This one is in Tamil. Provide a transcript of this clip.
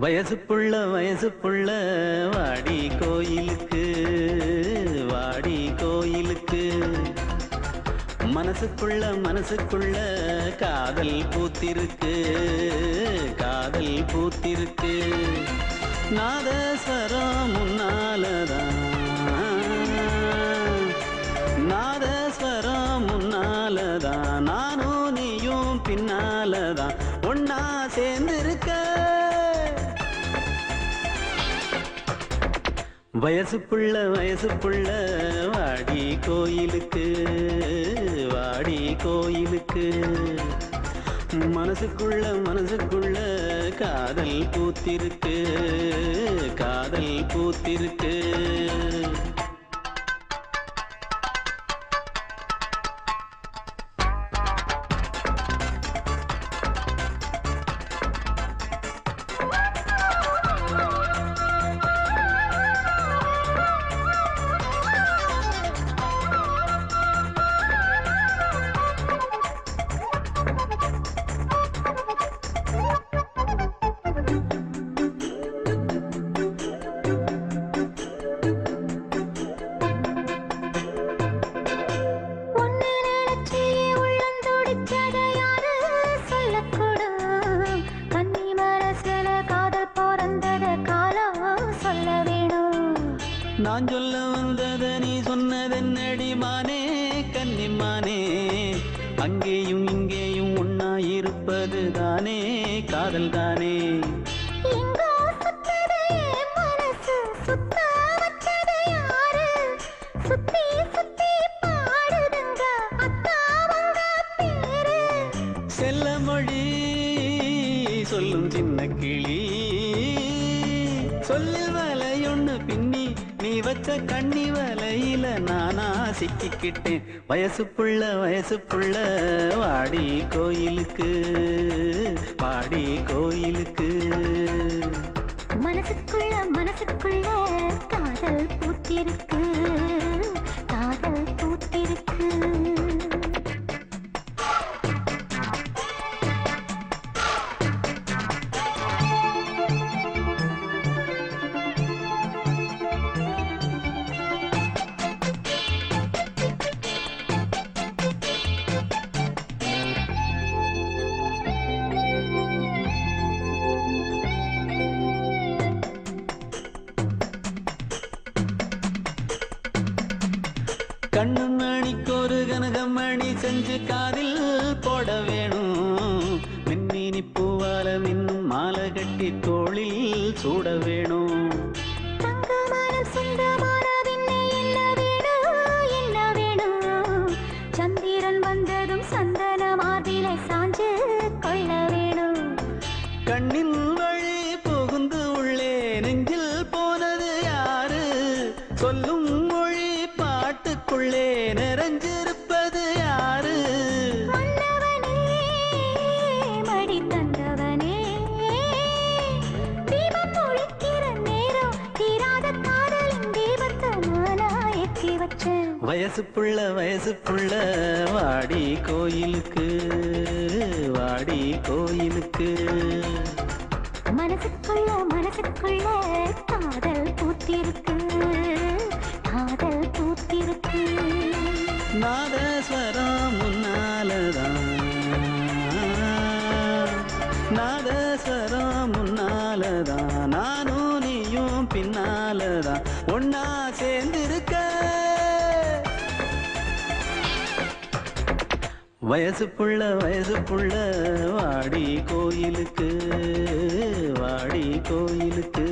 வயசு புள்ள வயசு புள்ள வாடி கோயிலுக்கு வாடி கோயிலுக்கு. மனசுக்குள்ள மனசுக்குள்ள காதல் பூத்திருக்கு காதல் பூத்திருக்கு. நாதஸ்வரம் முன்னாலதான் நாதஸ்வரம் முன்னாலதான் நானும் நீயும் பின்னாலதான். ஒன்னா சேர்ந்து வயசு புள்ள வயசு புள்ள வாடி கோயிலுக்கு வாடி கோயிலுக்கு. மனசுக்குள்ள மனசுக்குள்ள காதல் பூத்திருக்கு காதல் பூத்திருக்கு. நான் சொல்ல வந்தத நீ சொன்னதென்னடி மானே கன்னிமானே அங்கேயும் இங்கேயும் ஒன்னா இருப்பது தானே காதல் தானே. செல்ல மொழி சொல்லும் சின்ன கிளி. சொல்லில் வலையொன்னு பின்னி நீ வச்ச கண்ணி வலையில நானா சிக்கிக்கிட்டேன். வயசு புள்ள வயசு புள்ள வாடி கோயிலுக்கு வாடி கோயிலுக்கு. மனசுக்குள்ள மனசுக்குள்ள காதல் பூத்திருக்கு. கண்ணு மணிக்கு ஒரு கனகமணி செஞ்சு காதில் போட வேணும். மின்மினி பூவால மின்னும் மாலை கட்டி தோளில் சூட வேணும். தங்கமனம் நானா ஏற்றி வச்சேன் வயசு புள்ள வயசு புள்ள வாடி கோயிலுக்கு வாடி கோயிலுக்கு. மனசுக்குள்ள மனசுக்குள்ள காதல் பூத்திருக்கு. காதல் பூத்திருக்கு. நாதஸ்வரம் முன்னாலதான் நாதஸ்வரம் முன்னாலதான் நானும் நீயும் பின்னாலதான். ஒன்னா சேர்ந்திருக்க. வயசு புள்ள வயசு புள்ள வாடி கோயிலுக்கு வாடி கோயிலுக்கு.